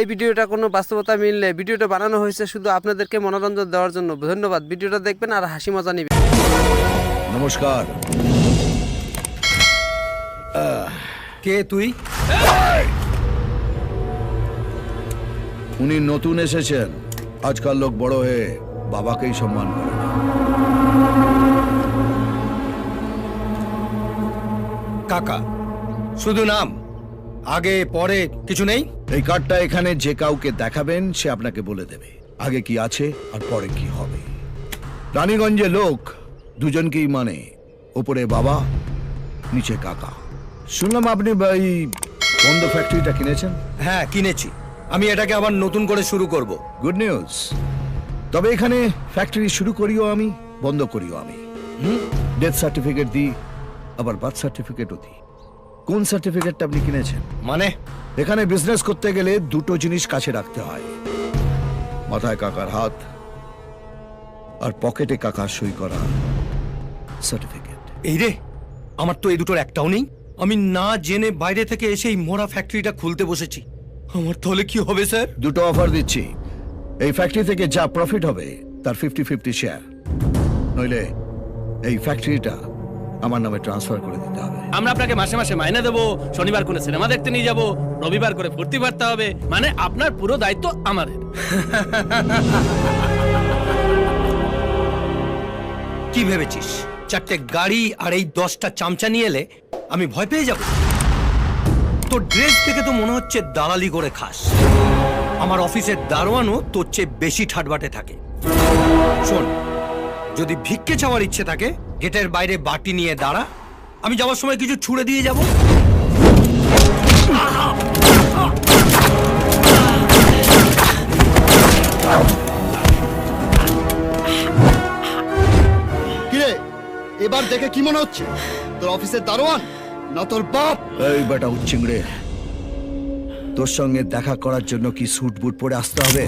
এই ভিডিওটা কোনো বাস্তবতা মিললে ভিডিওটা বানানো হয়েছে শুধু আপনাদেরকে মনোরঞ্জন দেওয়ার জন্য। ধন্যবাদ। ভিডিওটা দেখবেন আর হাসি মজা নিবেন। নমস্কার। কে তুই? উনি নতুন এসেছেন। আজকাল লোক বড় হয়ে বাবাকেই সম্মান করে কাকা শুধু নাম আগে পরে কিছু নেই? এই কার্ডটা এখানে যে কাউকে দেখাবেন সে আপনাকে বলে দেবে। আগে কি আছে আর পরে কি হবে। রানীগঞ্জে লোক দুজনকেই মানে ওপরে বাবা নিচে কাকা। শুনলাম আপনি এই বন্ধ ফ্যাক্টরিটা কিনেছেন? হ্যাঁ কিনেছি। আমি এটাকে আবার নতুন করে শুরু করব। গুড নিউজ তবে এখানে ফ্যাক্টরি শুরু করিও আমি বন্ধ করিও আমি। ডেথ সার্টিফিকেট দিই আবার বার্থ সার্টিফিকেটও দিই। কোন সার্টিফিকেটটা আপনি কিনেছেন? মানে? এখানে বিজনেস করতে গেলে দুটো জিনিস কাছে রাখতে হয়। মাথায় কাকার হাত আর পকেটে কাকার সই করা সার্টিফিকেট এই রে আমার তো এই দুটোর একটাও নেই। আমি না জেনে বাইরে থেকে এসে এই মোড়া ফ্যাক্টরিটা খুলতে বসেছি। আমার তাহলে কি হবে স্যার? দুটো অফার দিচ্ছি। এই ফ্যাক্টরি থেকে যা প্রফিট হবে তার ফিফটি ফিফটি শেয়ার নইলে এই ফ্যাক্টরিটা আমার নামে ট্রান্সফার করে দিতে হবে। আমরা আপনাকে মাসে মাসে মাইনে দেবো শনিবার করে সিনেমা দেখতে নিয়ে যাব রবিবার করে ফুর্তি ফাটতে হবে। মানে আপনার পুরো দায়িত্ব আমাদের। কি ভেবেছিস? চারটে গাড়ি আর এই দশটা চামচা নিয়ে এলে আমি ভয় পেয়ে যাব? তোর ড্রেস থেকে তো মনে হচ্ছে দালালি করে খাস। আমার অফিসের দারোয়ানও তোর চেয়ে বেশি ঠাটবাটে থাকে। শোন যদি ভিক্ষে চাওয়ার ইচ্ছে থাকে গেটের বাইরে বাটি নিয়ে দাঁড়া। আমি যাওয়ার সময় কিছু ছুড়ে দিয়ে যাব। কিরে এবার দেখে কি মনে হচ্ছে? তোর অফিসের দারোয়ান না তোর বাপ? এই বেটা উচ্চিংড়ে তোর সঙ্গে দেখা করার জন্য কি স্যুট বুট পরে আসতে হবে?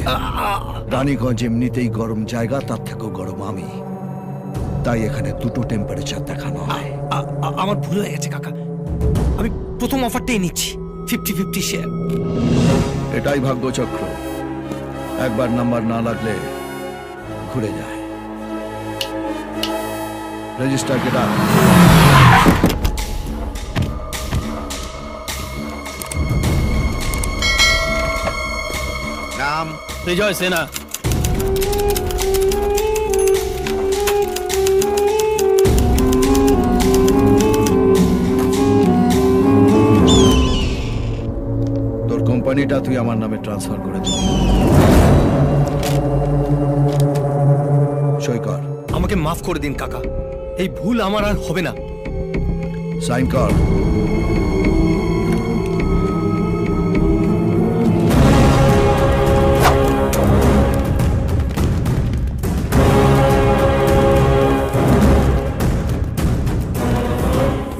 রানীগঞ্জ এমনিতেই গরম জায়গা তার থেকেও গরম আমি। তাই এখানে দুটো টেম্পারেচার দেখানো হয়। আমার ভুল হয়ে গেছে কাকা। আমি প্রথম অফারটাই নিচ্ছি ফিফটি ফিফটি শেয়ার এটাই ভাগ্যচক্র। একবার নাম্বার না লাগলে ঘুরে যায়। রেজিস্টার কেটা নাম? বিজয় সেনা। কোম্পানিটা তুই আমার নামে ট্রান্সফার করে দিবি। সই কর আমাকে মাফ করে দিন কাকা। এই ভুল আমার আর হবে না। সাইন কর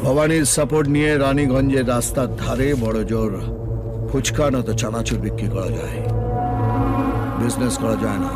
ভবানীর সাপোর্ট নিয়ে রানীগঞ্জের রাস্তার ধারে বড় জোর। ফুচকা নয়তো চানাচুর বিক্রি করা যায় বিজনেস করা যায় না